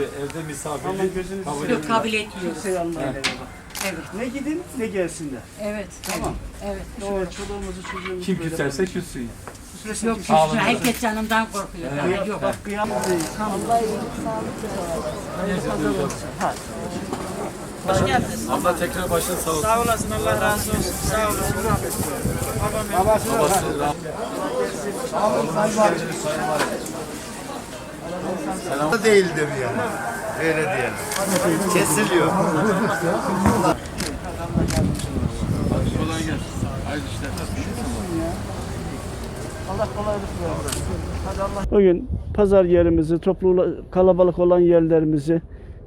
Evde misafirlik Ama gözünüzü kabul seveyim. Yok kabul etmiyoruz. Kimseyi almayın eve bak. Evet, Ne gidin ne gelsinler. evet, Tamam. evet. Şöyle çoluğumuzu çocuğumuzu Kim böyle küserse küssün. Küsmesin Yok, kimse. Sağ olun. herkes canından korkuyor. Evet. Yok. Bak kıyamız değil. Hoş geldiniz. Abla tekrar başın sağ olsun. Sağ olasın Allah razı olsun. Sağ olasın. Babası da değildir yani. Öyle diyelim. Kesiliyor. Bugün pazar yerimizi, toplu kalabalık olan yerlerimizi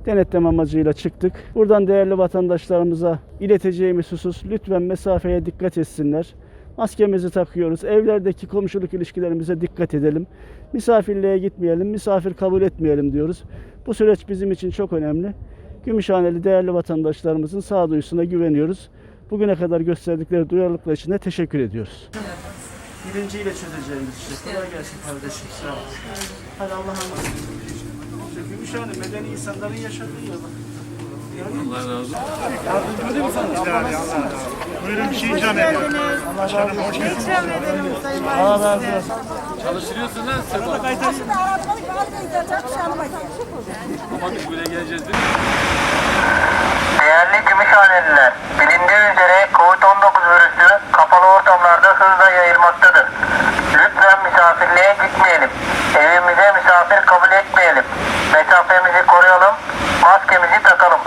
denetleme amacıyla çıktık. Buradan değerli vatandaşlarımıza ileteceğimiz husus lütfen mesafeye dikkat etsinler. Maskemizi takıyoruz. Evlerdeki komşuluk ilişkilerimize dikkat edelim. Misafirliğe gitmeyelim, misafir kabul etmeyelim diyoruz. Bu süreç bizim için çok önemli. Gümüşhaneli değerli vatandaşlarımızın sağduyusuna güveniyoruz. Bugüne kadar gösterdikleri duyarlılıklar için de teşekkür ediyoruz. Birinciyle çözeceğimiz işte. Kolay gelsin kardeşim. Sağ ol. Hadi Allah'a emanet. Gümüşhane medeni insanların yaşadığı yer bak. Allah razı olsun. Allah razı olsun. Çalıştırıyorsun lan sen. bak. Ama biz buraya geleceğiz değil mi? Değerli Gümüşhaneliler, bilindiği üzere COVID-19 virüsü kapalı ortamlarda hızla yayılmaktadır. Lütfen misafirliğe gitmeyelim. Evimize misafir kabul etmeyelim. Mesafemizi koruyalım, maskemizi takalım.